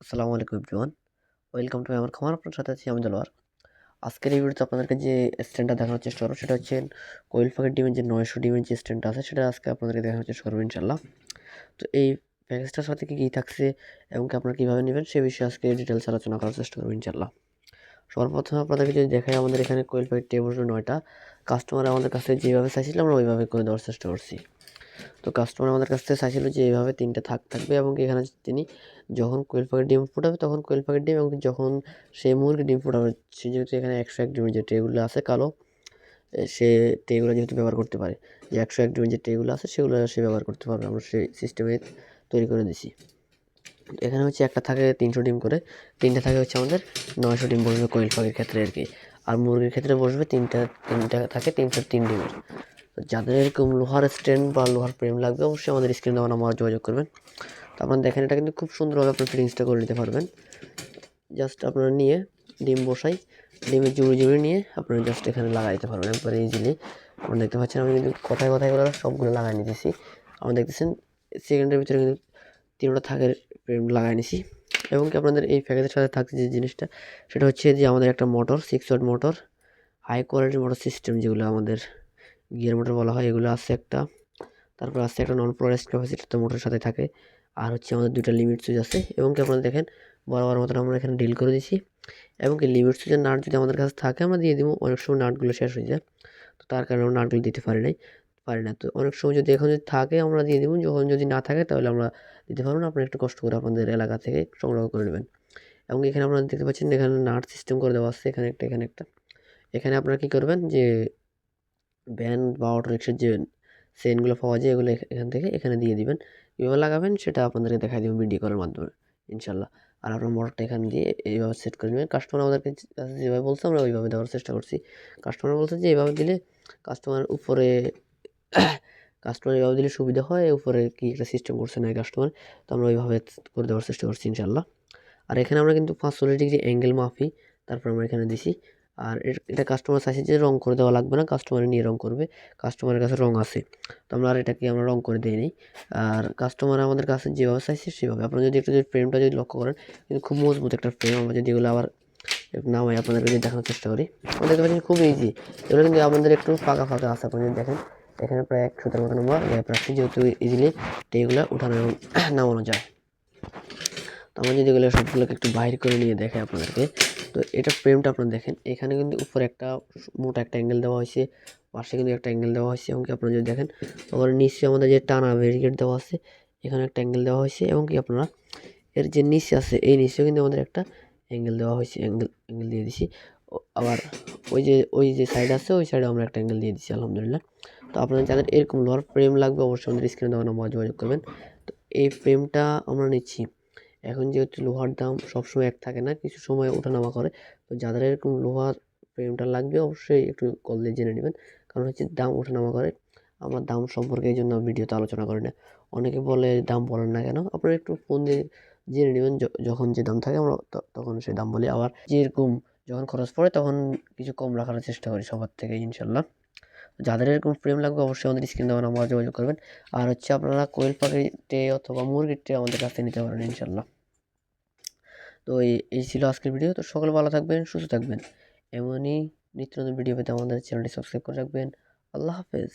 আসসালামু আলাইকুম everyone welcome to আমার খামার আপনার সাথে আছি আমি দেলোয়ার আজকের এই ভিডিওতে আপনাদেরকে যে স্ট্যান্ডটা দেখানোর চেষ্টা করব, সেটা হচ্ছে কোয়েল পাখির ডিমের যে নয়শো ডিমের যে স্ট্যান্ডটা আছে, সেটা আজকে আপনাদেরকে দেখানোর চেষ্টা করব ইনশাল্লাহ তো এই প্যাকেজটার সাথে কী কী থাকছে এবং কি আপনারা কীভাবে নেবেন, সে বিষয়ে আজকে ডিটেলস আলোচনা করার চেষ্টা করব ইনশাল্লাহ সর্বপ্রথমে আপনাদেরকে যদি দেখাই, আমাদের এখানে কোয়েল পাখির টেবিল নয়টা। কাস্টমার আমাদের কাছে যেভাবে চাইছিল, আমরা ওইভাবে করে দেওয়ার চেষ্টা করছি। তো কাস্টমার আমাদের কাছ থেকে চাইছিল যে এইভাবে তিনটে থাক, থাকবে এবং এখানে তিনি যখন কোয়েল পাখির ডিম ফুটাবে তখন কোয়েল পাখির ডিম এবং যখন সে মুরগি ডিম ফুটাবে, সে যেহেতু এখানে একশো এক ডিমের যে ট্রেগুলো আছে কালো সে ট্রেগুলো যেহেতু ব্যবহার করতে পারে, যে একশো এক ডিমের যে ট্রেগুলো আছে সেগুলো সে ব্যবহার করতে পারবে। আমরা সেই সিস্টেমে তৈরি করে দিছি। এখানে হচ্ছে একটা থাকে তিনশো ডিম করে, তিনটে থাকে হচ্ছে আমাদের নয়শো ডিম বসবে কোয়েল পাখির ক্ষেত্রে আর কি। আর মুরগির ক্ষেত্রে বসবে তিনটা তিনটা থাকে তিনশো তিন ডিমের। যাদের এরকম লোহার স্ট্যান্ড বা লোহার ফ্রেম লাগবে, অবশ্যই আমাদের স্ক্রিনে দেওয়া নাম্বার যোগাযোগ করবেন। তো আপনারা দেখেন, এটা কিন্তু খুব সুন্দরভাবে আপনার ফিটিংসটা করে নিতে পারবেন। জাস্ট আপনারা নিয়ে ডিম বসাই, ডিমের জুড়ি জুড়ি নিয়ে আপনারা জাস্ট এখানে লাগাই দিতে পারবেন। একবারে ইজিলি আপনারা দেখতে পাচ্ছেন, আমি কিন্তু কথায় কথায় করে সবগুলো লাগাই নিতেছি। আপনারা দেখতেছেন সেকেন্ডের ভিতরে কিন্তু তিনটা থাকের ফ্রেম লাগাই নিছি। এবং কি আপনাদের এই প্যাকেজের সাথে থাকছে যে জিনিসটা, সেটা হচ্ছে যে আমাদের একটা motor six watt motor high কোয়ালিটির মোটর সিস্টেম যেগুলো আমাদের গিয়ার মোটর বলা হয়, এগুলো আছে একটা। তারপর আছে একটা নন পোলারাইজ ক্যাপাসিটি তো মোটরের সাথে থাকে। আর হচ্ছে আমাদের দুইটা লিমিট সুইচ আছে। এবং কি আপনারা দেখেন, বরাবর মতন আমরা এখানে ডিল করে দিছি এবং কি লিমিট সুইচের নাট যদি আমাদের কাছে থাকে, আমরা দিয়ে দিব। অনেক সময় নাটগুলো শেষ হয়ে যায়। তো তার কারণে আমরা নাটগুলো দিতে পারি নাই, পারি না। তো অনেক সময় যদি এখন যদি থাকে, আমরা দিয়ে দিব। যখন যদি না থাকে, তাহলে আমরা দিতে পারব না। আপনারা একটু কষ্ট করে আপনাদের এলাকা থেকে সংগ্রহ করে নেবেন। এবং এখানে আপনারা দেখতে পাচ্ছেন, এখানে নাট সিস্টেম করে দেওয়া আছে। এখানে একটা এখানে একটা। এখানে আপনারা কী করবেন যে ভ্যান বা অটো রিক্সার যে সেনগুলো পাওয়া যায় এগুলো এখান থেকে এখানে দিয়ে দিবেন। কীভাবে লাগাবেন সেটা আপনাদেরকে দেখা দেবো ভিডিও কলের মাধ্যমে, ইনশাল্লাহ। আর আপনার মোটরটা এখানে দিয়ে এইভাবে সেট করে নেবেন। কাস্টমার আমাদেরকে যেভাবে বলছে আমরা ওইভাবে দেওয়ার চেষ্টা করছি। কাস্টমার বলছে যে এইভাবে দিলে কাস্টমার উপরে কাস্টমার এইভাবে দিলে সুবিধা হয়, উপরে কী একটা সিস্টেম করছে না কাস্টমার তো আমরা ওইভাবে করে দেওয়ার চেষ্টা করছি ইনশাল্লাহ। আর এখানে আমরা কিন্তু পাঁচচল্লিশ ডিগ্রি অ্যাঙ্গেল মাফি, তারপর আমরা এখানে দিছি। আর এটা কাস্টমার চাইছে যে রং করে দেওয়া লাগবে না কাস্টমারে নিয়ে রং করবে। কাস্টমারের কাছে রং আছে। তো আমরা আর এটাকে আমরা রং করে দিই নি আর কাস্টমার আমাদের কাছে যেভাবে চাইছে সেভাবে। আপনারা যদি একটু যদি ফ্রেমটা যদি লক্ষ্য করেন, কিন্তু খুব মজবুত একটা ফ্রেম আমরা যদি এগুলো আবার নামাই, আপনাদেরকে যদি দেখানোর চেষ্টা করি। দেখতে পাচ্ছেন খুব ইজি এগুলো কিন্তু আমাদের একটু ফাঁকা ফাঁকা আছে, আপনি যদি দেখেন। এখানে প্রায় এক সুতার মতন আমরা গ্যাপ রাখছি যেহেতু ইজিলি এগুলো উঠানো নামানো যায়। তো আমরা যদি এগুলো সবগুলোকে একটু বাইর করে নিয়ে দেখে আপনাদেরকে। তো এটা ফ্রেমটা আপনারা দেখেন। এখানে কিন্তু উপরে একটা মোটা একটা অ্যাঙ্গেল দেওয়া হয়েছে, পাশে কিন্তু একটা অ্যাঙ্গেল দেওয়া হয়েছে এবং কি আপনারা যদি দেখেন তখন নিচে আমাদের যে টানা ভেরিগেট দেওয়া আছে, এখানে একটা অ্যাঙ্গেল দেওয়া হয়েছে এবং কি আপনারা এর যে নিচে আছে, এই নিচেও কিন্তু আমাদের একটা অ্যাঙ্গেল দেওয়া হয়েছে, অ্যাঙ্গেল অ্যাঙ্গেল দিয়ে দিছি। আবার ওই যে ওই যে সাইড আছে, ওই সাইডে আমরা একটা অ্যাঙ্গেল দিয়ে দিচ্ছি আলহামদুলিল্লাহ। তো আপনাদের যাদের এরকম লোহার ফ্রেম লাগবে, অবশ্যই আমাদের স্ক্রিনে দেওয়া নাম্বার যোগাযোগ করবেন। তো এই ফ্রেমটা আমরা নিচ্ছি। এখন যেহেতু লোহার দাম সবসময় এক থাকে না, কিছু সময় ওঠানামা করে, তো যাদের এরকম লোহার ফ্রেমটা লাগবে অবশ্যই একটু কল দিয়ে জেনে নেবেন। কারণ হচ্ছে দাম ওঠানামা করে। আমরা দাম সম্পর্কে এই জন্য ভিডিওতে আলোচনা করি না। অনেকে বলে দাম বলেন না কেন? আপনারা একটু ফোন দিয়ে জেনে নেবেন যখন যে দাম থাকে আমরা তখন সেই দাম বলি। আবার যেরকম যখন খরচ পড়ে তখন কিছু কম রাখার চেষ্টা করি সবার থেকে, ইনশাল্লাহ। যাদের এরকম ফ্রেম লাগবে অবশ্যই আমাদের স্ক্রিন দেওয়া নাম্বার যোগাযোগ করবেন। আর হচ্ছে আপনারা কোয়েল পাখির অথবা মুরগির আমাদের কাছ নিতে পারেন, ইনশাল্লাহ। তো এই ছিল আজকের ভিডিও তো সকলে ভালো থাকবেন, সুস্থ থাকবেন। এমনই নিত্য নতুন ভিডিও পেতে আমাদের চ্যানেলটি সাবস্ক্রাইব করে রাখবেন। আল্লাহ হাফেজ।